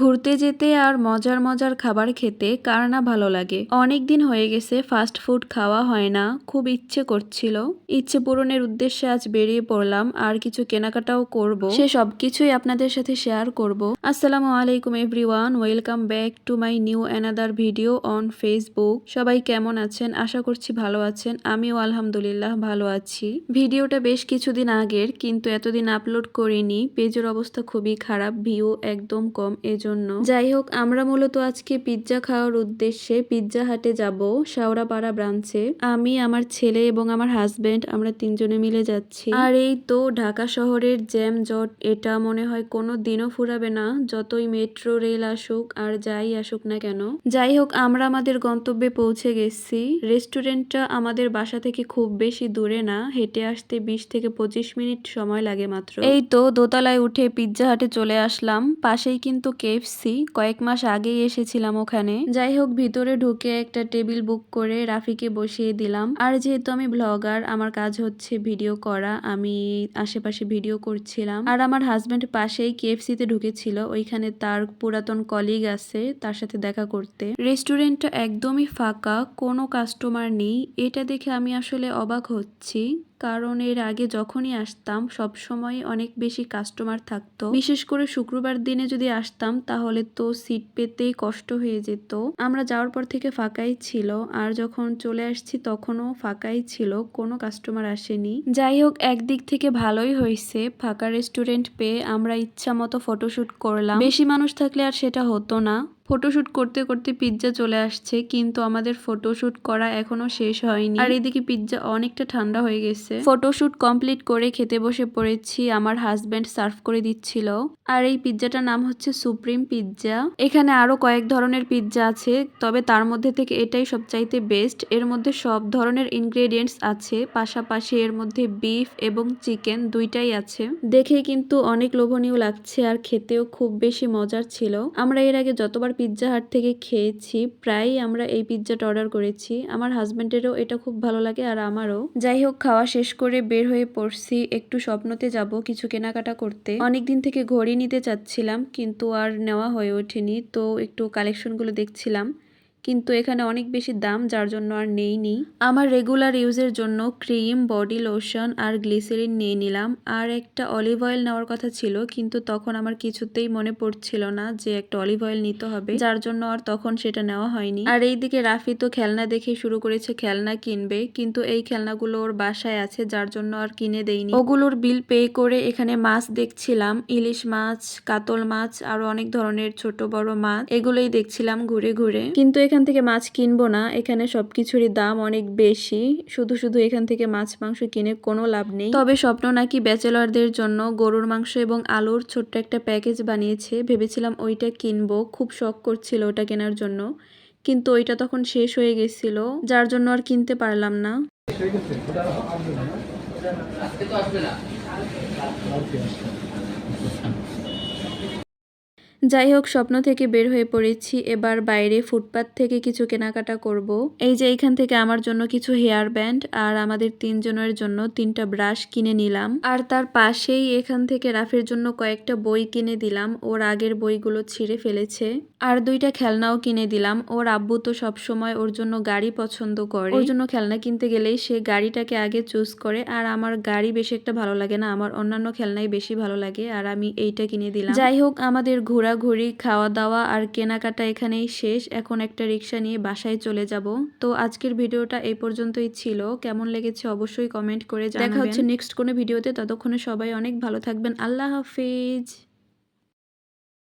ঘুরতে যেতে আর মজার মজার খাবার খেতে কার না ভালো লাগে। অনেক দিন হয়ে গেছে ফাস্ট ফুড খাওয়া হয় না, খুব ইচ্ছে করছিল। ইচ্ছে পূরণের উদ্দেশ্যে আজ বেরিয়ে পড়লাম, আর কিছু কেনাকাটাও করব। সে সব কিছুই আপনাদের সাথে শেয়ার করব। আসসালামু আলাইকুম everyone, welcome back to my new another video on Facebook. সবাই কেমন আছেন? আশা করছি ভালো আছেন। আমিও আলহামদুলিল্লাহ ভালো আছি। ভিডিওটা বেশ কিছুদিন আগের, কিন্তু এতদিন আপলোড করিনি। পেজের অবস্থা খুবই খারাপ, ভিউ একদম কম, এজন্য যাই হোক আমরা মূলত আজকে পিৎজা খাওয়ার উদ্দেশ্যে পিৎজা হাটে যাব, শাওরাপাড়া ব্রাঞ্চে। আমি, আমার ছেলে এবং আমার হাজবেন্ড, আমরা তিনজনে মিলে যাচ্ছি। আর এই তো ঢাকা শহরের জ্যাম জট, এটা মনে হয় কোনো দিনও ফুরাবে না, যতই মেট্রো, রেল আসুক, আর যাই আসুক না কেন। যাই হোক আমরা আমাদের গন্তব্যে পৌঁছে গেছি। রেস্টুরেন্টটা আমাদের বাসা থেকে খুব বেশি দূরে না, হেঁটে আসতে বিশ থেকে পঁচিশ মিনিট সময় লাগে মাত্র। এই তো দোতলায় উঠে পিৎজা হাটে চলে আসলাম, পাশেই কিন্তু কেএফসি কয়েক মাস আগেই এসেছিলাম ওখানে। যাই হোক, ভিতরে ঢুকে একটা টেবিল বুক করে রাফিকে বসিয়ে দিলাম। আর যেহেতু আমি ব্লগার আমার কাজ হচ্ছে ভিডিও করা, আমি আশেপাশে ভিডিও করছিলাম। আর আমার হাজব্যান্ড পাশেই কেএফসিতে ঢুকেছিল, ওইখানে তার পুরাতন কলিগ আছে, তার সাথে দেখা করতে। রেস্টুরেন্টটা একদমই ফাঁকা, কোনো কাস্টমার নেই। এটা দেখে আমি আসলে অবাক হচ্ছি। কারণ এর আগে যখনই আসতাম সব সময় অনেক বেশি কাস্টমার থাকতো। বিশেষ করে শুক্রবার দিনে যদি আসতাম, তাহলে তো সিট পেতেই কষ্ট হয়ে যেত। আমরা যাওয়ার পর থেকে ফাঁকাই ছিল, আর যখন চলে আসছি তখনও ফাঁকাই ছিল, কোনো কাস্টমার আসেনি। যাই হোক, একদিক থেকে ভালোই হয়েছে। ফাঁকা রেস্টুরেন্ট পেয়ে আমরা ইচ্ছা মতো ফটোশুট করলাম। বেশি মানুষ থাকলে আর সেটা হতো না। ফটোশুট করতে করতে পিৎজা চলে আসছে, কিন্তু আমাদের ফটোশ্যুট করা এখনও শেষ হয়নি। আর এদিকে পিৎজা অনেকটা ঠান্ডা হয়ে গেছে। ফটোশ্যুট কমপ্লিট করে খেতে বসে পড়েছি, আমার হাজব্যান্ড সার্ভ করে দিচ্ছিল। আর এই পিৎজাটার নাম হচ্ছে সুপ্রিম পিৎজা এখানে আরও কয়েক ধরনের পিৎজা আছে, তবে তার মধ্যে থেকে এটাই সবচাইতে বেস্ট এর মধ্যে সব ধরনের ইনগ্রেডিয়েন্টস আছে, পাশাপাশি এর মধ্যে বিফ এবং চিকেন দুইটাই আছে। দেখে কিন্তু অনেক লোভনীয় লাগছে, আর খেতেও খুব বেশি মজার ছিল। আমরা এর আগে যতবার পিৎজা হাট থেকে খেয়েছি প্রায় আমরা এই পিৎজাটা অর্ডার করেছি। আমার হাজব্যান্ডেরও এটা খুব ভালো লাগে আর আমারও। যাই হোক, খাওয়া শেষ করে বের হয়ে পড়ছি একটু স্বপ্নতে যাব কিছু কেনাকাটা করতে। অনেকদিন থেকে ঘড়ি নিতে চাচ্ছিলাম, কিন্তু আর নেওয়া হয়ে ওঠেনি, তো একটু কালেকশনগুলো দেখছিলাম। কিন্তু এখানে অনেক বেশি দাম, যার জন্য আর নেইনি আমার রেগুলার ইউজের জন্য ক্রিম বডি লোশন আর গ্লিসারিন নিয়ে নিলাম। আর একটা অলিভ অয়েল নেওয়ার কথা ছিল, কিন্তু তখন আমার কিছুতেই মনে পড়ছিল না যে একটা অলিভ অয়েল নিতে হবে। যার জন্য আর তখন সেটা নেওয়া হয়নি। আর এইদিকে রাফি তো খেলনা দেখে শুরু করেছে খেলনা কিনবে, কিন্তু এই খেলনাগুলো ওর বাসায় আছে, যার জন্য আর কিনে দেয়নি। ওগুলোর বিল পে করে এখানে মাছ দেখছিলাম, ইলিশ মাছ, কাতল মাছ, আরও অনেক ধরনের ছোট বড় মাছ, এগুলোই দেখছিলাম ঘুরে ঘুরে। কিন্তু এখান থেকে মাছ কিনবো না। এখানে সবকিছুরই দাম অনেক বেশি। শুধু শুধু এখান থেকে মাছ, মাংস কিনে কোনো লাভ নেই। তবে স্বপ্ন নাকি ব্যাচেলরদের জন্য গরুর মাংস এবং আলুর ছোট্ট একটা প্যাকেজ বানিয়েছে। ভেবেছিলাম ওইটা কিনবো। খুব শখ করছিল ওটা কেনার জন্য। কিন্তু ওইটা তখন শেষ হয়ে গেছিল। যার জন্য আর কিনতে পারলাম না। যাই হোক, স্বপ্ন থেকে বের হয়ে পড়েছি। এবার বাইরে ফুটপাত থেকে কিছু কেনাকাটা করব। এই যে এইখান থেকে আমার জন্য কিছু হেয়ার ব্যান্ড আর আমাদের তিনজনের জন্য তিনটা ব্রাশ কিনে নিলাম। আর তার পাশেই এখান থেকে রাফের জন্য কয়েকটা বই কিনে দিলাম। ওর আগের বইগুলো ছিঁড়ে ফেলেছে। আর দুইটা খেলনাও কিনে দিলাম। ওর আব্বু তো সব সময় ওর জন্য গাড়ি পছন্দ করে। ওর জন্য খেলনা কিনতে গেলেই সে গাড়িটাকে আগে চুজ করে। আর আমার গাড়ি বেশি একটা ভালো লাগে না। আমার অন্যান্য খেলনাই বেশি ভালো লাগে। আর আমি এইটা কিনে দিলাম। যাই হোক, আমাদের ঘোরাঘুরি খাওয়া দাওয়া আর কেনাকাটা এখানেই শেষ। এখন একটা রিক্সা নিয়ে বাসায় চলে যাব। তো আজকের ভিডিওটা এই পর্যন্তই ছিল। কেমন লেগেছে অবশ্যই কমেন্ট করে দেখা হচ্ছে নেক্সট কোনো ভিডিওতে। ততক্ষণে সবাই অনেক ভালো থাকবেন। আল্লাহ হাফিজ।